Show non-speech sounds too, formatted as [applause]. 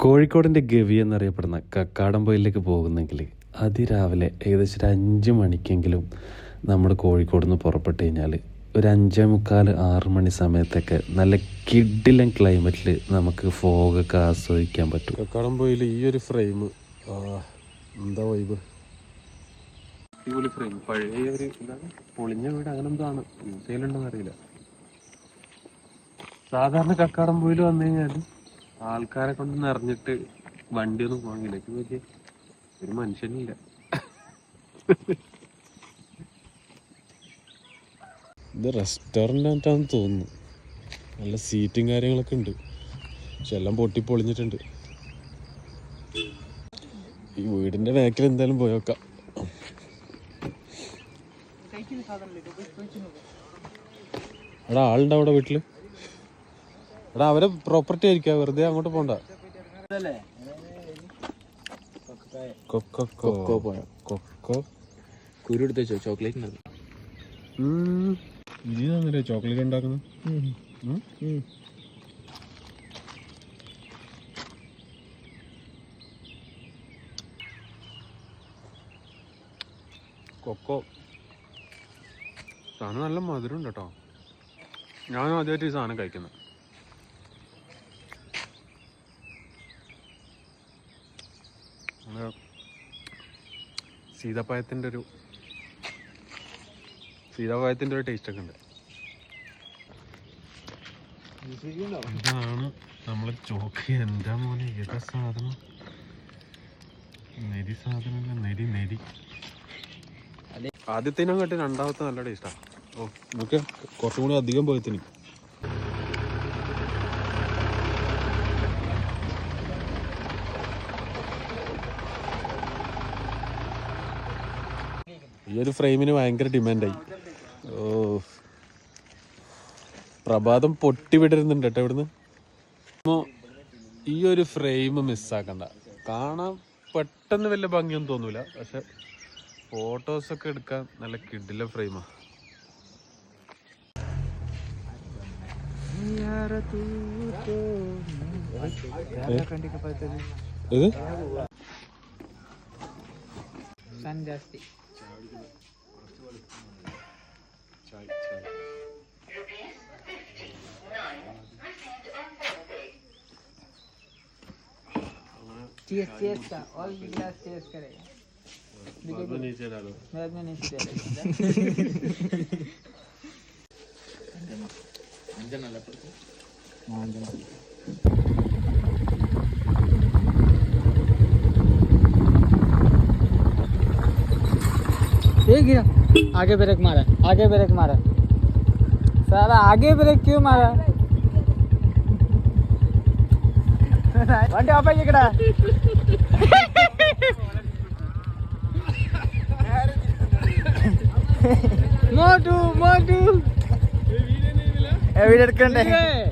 കോഴിക്കോടിന്റെ ഗവി എന്നറിയപ്പെടുന്ന കക്കാടംപൊയിലേക്ക് പോകുന്നെങ്കിൽ അതിരാവിലെ ഏകദേശം ഒരു അഞ്ച് മണിക്കെങ്കിലും നമ്മൾ കോഴിക്കോട് നിന്ന് പുറപ്പെട്ട് കഴിഞ്ഞാൽ ഒരു അഞ്ചേ മുക്കാൽ ആറ് മണി സമയത്തൊക്കെ നല്ല കിഡിലൻ ക്ലൈമറ്റിൽ നമുക്ക് ഫോഗൊക്കെ ആസ്വദിക്കാൻ പറ്റും. കക്കാടംപൊയിൽ ഈ ഒരു ഫ്രെയിം എന്താ വൈബ് അടിപൊളി ഫ്രെയിം പഴയ ഒരു എന്താണ്? പൊളിഞ്ഞ വീട് അങ്ങനെ എന്താണ് ആണ്. യൂസ് ചെയ്യലുണ്ടോന്ന് അറിയില്ല. സാധാരണ കക്കാടംപൊയിൽ വന്നു കഴിഞ്ഞാൽ ആൾക്കാരെ കൊണ്ട് നിറഞ്ഞിട്ട് വണ്ടി ഒന്നും പോകാനില്ല ഇത് നോക്കി ഒരു മനുഷ്യനില്ല. ഇത് റെസ്റ്റോറന്റ് ആയിട്ടാണെന്ന് തോന്നുന്നു. നല്ല സീറ്റും കാര്യങ്ങളൊക്കെ ഉണ്ട്. പക്ഷെ എല്ലാം പൊട്ടി പൊളിഞ്ഞിട്ടുണ്ട്. ഈ വീടിന്റെ ബാക്കിൽ എന്തായാലും പോയോക്കാം അവിടെ ആളുണ്ടോ അവിടെ വീട്ടിൽ? എടാ അവരെ പ്രോപ്പർട്ടി ആയിരിക്കും. വെറുതെ അങ്ങോട്ട് പോണ്ട. Cocoa cocoa. കുരു എടുത്ത് വെച്ചോ? ചോക്ലേറ്റ് ഇനി തന്നില്ലേ ചോക്ലേറ്റ് ഉണ്ടാക്കുന്നത് കൊക്കോ. സാധനം നല്ല മധുരം ഉണ്ട് കേട്ടോ. ഞാനും ആദ്യമായിട്ട് ഈ സാധനം കഴിക്കുന്നത് സീതാപ്പഴത്തിന്റെ ഒരു സീതാപ്പഴത്തിന്റെ ഒരു ടേസ്റ്റ് ഒക്കെ ഉണ്ട്. ഇതാണ് നമ്മളെ ചോക്ക്. എന്താ മോനെ? ഏതാ സാധനം? നെരി സാധനം നെരി നെരി. ആദ്യത്തേനും കേട്ട് രണ്ടാമത്തെ നല്ല ടേസ്റ്റാണ് ഓ നമുക്ക് കുറച്ചും കൂടി അധികം പോയത്തിന്. ഈ ഒരു ഫ്രെയിമിന് ഭയങ്കര ഡിമാൻഡായി. ഓ. പ്രഭാതം പൊട്ടി വിടരുന്നുണ്ട് കേട്ടോ ഇവിടുന്ന്. ഈ ഒരു ഫ്രെയിം മിസ്സാക്കണ്ട കാണാൻ പെട്ടെന്ന് വലിയ ഭംഗിയൊന്നും തോന്നൂല. പക്ഷെ ഫോട്ടോസൊക്കെ എടുക്കാൻ നല്ല കിഡിലെ ഫ്രെയിമാ ഇത് കളിക്കുന്നു കുറച്ച് കളിക്കുന്നു Chai Chai Tienes siesta, hoy [laughs] la siesta. ये गिरा आगे ब्रेक मारा आगे ब्रेक मारा। सारा आगे ब्रेक क्यों मारा? मोटू मोटू। ఇక్కడ మోటు